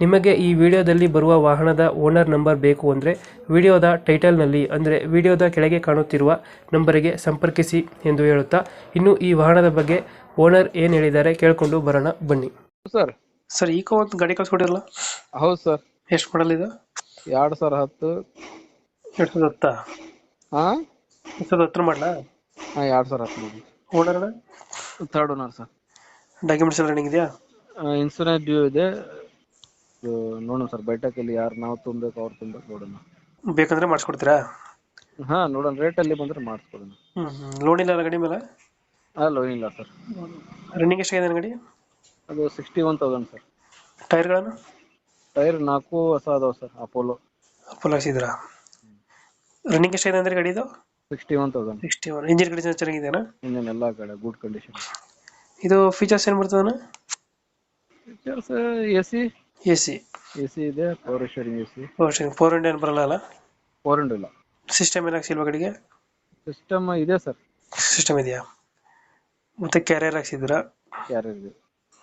ನಿಮಗೆ ಈ ವಿಡಿಯೋದಲ್ಲಿ ಬರುವ ವಾಹನದ ಓನರ್ ನಂಬರ್ ಬೇಕು ಅಂದರೆ ವಿಡಿಯೋದ ಟೈಟಲ್ನಲ್ಲಿ ಅಂದರೆ ವಿಡಿಯೋದ ಕೆಳಗೆ ಕಾಣುತ್ತಿರುವ ನಂಬರಿಗೆ ಸಂಪರ್ಕಿಸಿ ಎಂದು ಹೇಳುತ್ತಾ ಇನ್ನು ಈ ವಾಹನದ ಬಗ್ಗೆ ಓನರ್ ಏನು ಹೇಳಿದ್ದಾರೆ ಕೇಳಿಕೊಂಡು ಬರೋಣ ಬನ್ನಿ. ಸರ್. ಸರ್ ಈಗ ಒಂದು ಗಾಡಿ ಕಳ್ಸ್ಕೊಡಿರಲ್ಲ ಹೌದು ಸರ್. ಎಷ್ಟು ಮಾಡಲ್ ಇದು? ಎರಡು ಸಾವಿರ ಹತ್ತು. ಎರಡು ಸಾವಿರದ ಹತ್ತಾ? ಹಾಂ? ಎರಡು ಸಾವಿರದ ಹತ್ತರ ಮಾಡಲಾ? ಹಾಂ ಎರಡು ಸಾವಿರ ಹತ್ತು ನೋಡಿ owner third owner sir. Documents ಎಲ್ಲ ರನ್ನಿಂಗ್ ಇದೆಯಾ? ಇನ್ಸೂರೆನ್ಸ್ ಡ್ಯೂ ಇದೆ ಇದು. ನೋಡೋಣ ಸರ್ ಬೈಟಕ್ ಅಲ್ಲಿ ಯಾರು ನಾವು ತುಂಬಬೇಕು ಅವ್ರು ತುಂಬಬೇಕು ನೋಡೋಣ. ಬೇಕಂದ್ರೆ ಮಾಡಿಸ್ಕೊಡ್ತೀರಾ? ಹಾ ನೋಡೋಣ ರೇಟಲ್ಲಿ ಬಂದ್ರೆ ಮಾಡಿಸ್ಕೊಡೋಣ. ಲೋನ್ ಇಲ್ಲ ಗಾಡಿ ಮೇಲೆ? ಹಾಂ ಲೋನ್ ಇಲ್ಲ ಸರ್. ರನ್ನಿಂಗ್ ಎಷ್ಟಾಗಿದೆ ಗಾಡಿ? ಅದು ಸಿಕ್ಸ್ಟಿ ಒನ್ ತೌಸಂಡ್ ಸರ್. ಟೈರ್ಗಳನ್ನು? ಟೈರ್ ನಾಲ್ಕು ಹೊಸ ಅದಾವೆ ಸರ್ ಅಪೋಲೋ ಅಪೋಲೋ ಹಾಕ್ಸಿದ್ದೀರಾ? ರನ್ನಿಂಗ್ ಎಷ್ಟಾಗಿದೆ ಅಂದರೆ ಗಾಡಿದು sixty one thousand sixty one engine condition ಚೆನ್ನಾಗಿದೆಯಾ ಇಂಜಿನ್ ಎಲ್ಲ ಕಡೆ ಗುಡ್ ಕಂಡೀಷನ್ ಇದು ಫೀಚರ್ಸ್ ಏನು ಬರ್ತದಣ್ಣ? Features A C A C A C ಇದೆ power sharing A C four Indian ಬರಲ್ಲ ಅಲ್ಲ? ಫೋರ್ ಹಂಡ್ರೆಡ್ ಇಲ್ಲ. ಸಿಸ್ಟಮ್ ಏನು ಹಾಕ್ಸಿಲ್ವಾ ಗಾಡಿಗೆ ಸಿಸ್ಟಮ್ ಇದೆ ಸರ್ ಸಿಸ್ಟಮ್ ಇದೆಯಾ? ಮತ್ತೆ ಕ್ಯಾರಿಯರ್ ಹಾಕ್ಸಿದ್ದೀರಾ? ಕ್ಯಾರಿಯರ್ ಇದೆ.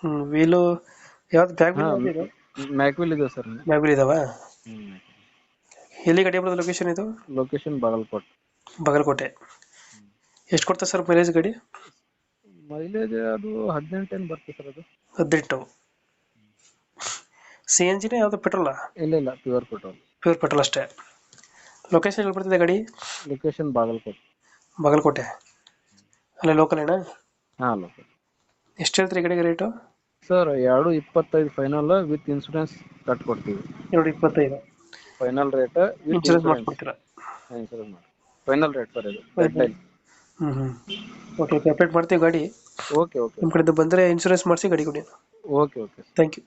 ಹ್ಞೂ ವೀಲು ಯಾವ್ದು ಬ್ಯಾಗ್ ಮ್ಯಾಕ್ ವೀಲ್ ಇದೆ? ಸರ್ ಮ್ಯಾಕ್ ವೀಲ್ ಇದಾವ? ಎಲ್ಲಿ ಗಾಡಿ ಬರೋದು ಲೊಕೇಶನ್ ಇದು? ಲೊಕೇಶನ್ ಬಾಗಲಕೋಟೆ. ಬಾಗಲಕೋಟೆ. ಎಷ್ಟು ಕೊಡ್ತಾ ಸರ್ ಮೈಲೇಜ್ ಗಾಡಿ? ಮೈಲೇಜ್ ಅದು ಹದಿನೆಂಟು ಏನು ಬರ್ತದೆ ಸರ್ ಅದು? ಹದಿನೆಂಟು. ಸಿ ಎನ್ ಜಿನೇ ಯಾವುದು ಪೆಟ್ರೋಲಾ ಇಲ್ಲ ಇಲ್ಲ ಪ್ಯೂರ್ ಪೆಟ್ರೋಲ್ ಪ್ಯೂರ್ ಪೆಟ್ರೋಲ್ ಅಷ್ಟೇ. ಲೊಕೇಶನ್ ಎಲ್ಲಿ ಬರ್ತಿದೆ ಗಾಡಿ? ಲೊಕೇಶನ್ ಬಾಗಲಕೋಟೆ. ಬಾಗಲಕೋಟೆ. ಅಲ್ಲೇ ಲೋಕಲ್ ಏನಾ? ಹಾಂ ಲೋಕಲ್ ಎಷ್ಟು ಹೇಳ್ತೀರಿ ಗಾಡಿಗೆ ರೇಟು ಸರ್ ಎರಡು ಇಪ್ಪತ್ತೈದು ಫೈನಲ್ ವಿತ್ ಇನ್ಸೂರೆನ್ಸ್ ಕಟ್ ಕೊಡ್ತೀವಿ ಎರಡು ಇಪ್ಪತ್ತೈದು. ಫೈನಲ್ ರೇಟ್ ಇನ್ಸೂರೆನ್ಸ್ ಮಾಡ್ಕೊಡ್ತೀರಾ? ಇನ್ಸೂರೆನ್ಸ್ ಮಾಡಿ. ಫೈನಲ್ ರೇಟ್ ಸರ್ ಇದು. ರೆಡ್ ಹ್ಞೂ ಹ್ಞೂ ಓಕೆ ಓಕೆ ಅಪ್ಡೇಟ್ ಮಾಡ್ತೀವಿ ಗಾಡಿ. ಓಕೆ ಓಕೆ ನಿಮ್ಮ ಕಡೆಯಿಂದ ಬಂದರೆ ಇನ್ಶೂರೆನ್ಸ್ ಮಾಡಿಸಿ ಗಾಡಿ ಕೊಡಿ. Okay okay thank you